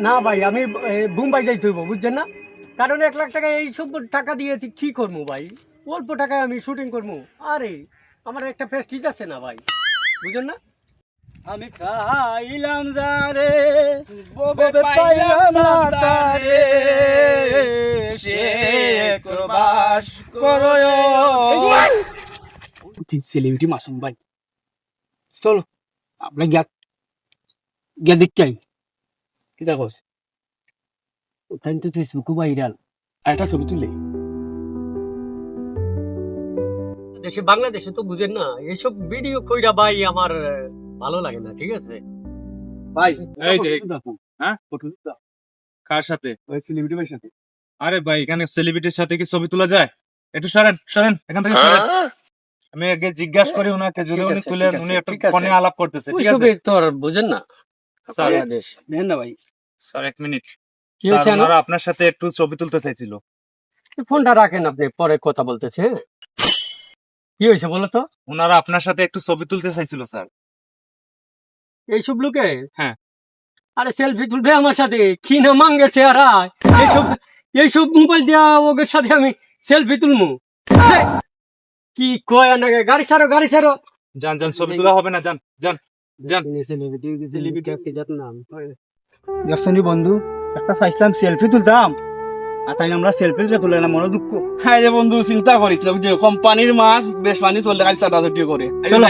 না ভাই আমি এ, মুম্বাই যাইতে হইব বুঝছেন না? কারণ এক লাখ টাকা এই সব টাকা দিয়ে কি করব ভাই? অল্প টাকায় আমি শুটিং করব আরে আমার একটা প্রেস্টিজ আছে না ভাই বুঝছেন না? আমি চাইলাম যারে ববে পাইলাম না তারে সে তোর বাস করয়। সেলিব্রিটি মাসুম ভাই। চলো আমরা গিয়া গিয়া দেখতে কি দেখোস ওখানে তো ফেসবুকও ভাইরাল আর একটা ছবি তুলে দেশে বাংলাদেশে তো বুঝেন না এইসব ভিডিও কইরা ভাই আমার ভালো লাগে না ঠিক আছে? ভাই এই যে, হ্যাঁ? কার সাথে? ওই সেলিব্রিটি ভাইয়ের সাথে। আরে ভাই এখানে সেলিব্রিটির সাথে কি ছবি তোলা যায়? একটু সরেন সরেন এখান থেকে সরেন। আমি আগে জিজ্ঞাসা করি ওনাকে যদি উনি তুলে উনি একটা ফোনে আলাপ করতেছে ঠিক আছে? তো আর বুঝেন না। বাংলাদেশ। দেখেন না ভাই। স্যার এক মিনিট। কি স্যার হয়েছে না? ওনারা আপনার সাথে একটু ছবি তুলতে চাইছিল। ফোনটা রাখেন আপনি পরে কথা বলতেছে হ্যাঁ? কি হয়েছে বলো তো? ওনারা আপনার সাথে একটু ছবি তুলতে চাইছিল স্যার। এইসব লোকে? হ্যাঁ। আরে সেলফি তুলবে আমার সাথে কি না মাঙ্গের চেহারা? এইসব এইসব মোবাইল দিয়া ওদের সাথে আমি সেলফি তুলমু। হ্যাঁ। কি কয় নাকি গাড়ি ছাড়ো গাড়ি ছাড়ো। যান যান ছবি তোলা হবে না যান যান যান। যশনি বন্ধু একটা চাইছিলাম সেলফি তুলতাম আর তাই আমরা সেলফি তুলে না মনে দুঃখ। হ্যাঁ রে বন্ধু চিন্তা করিস না বুঝলি? কোম্পানির মাছ বেশ পানি চলতে খালি চাটা চুটি করে চলো।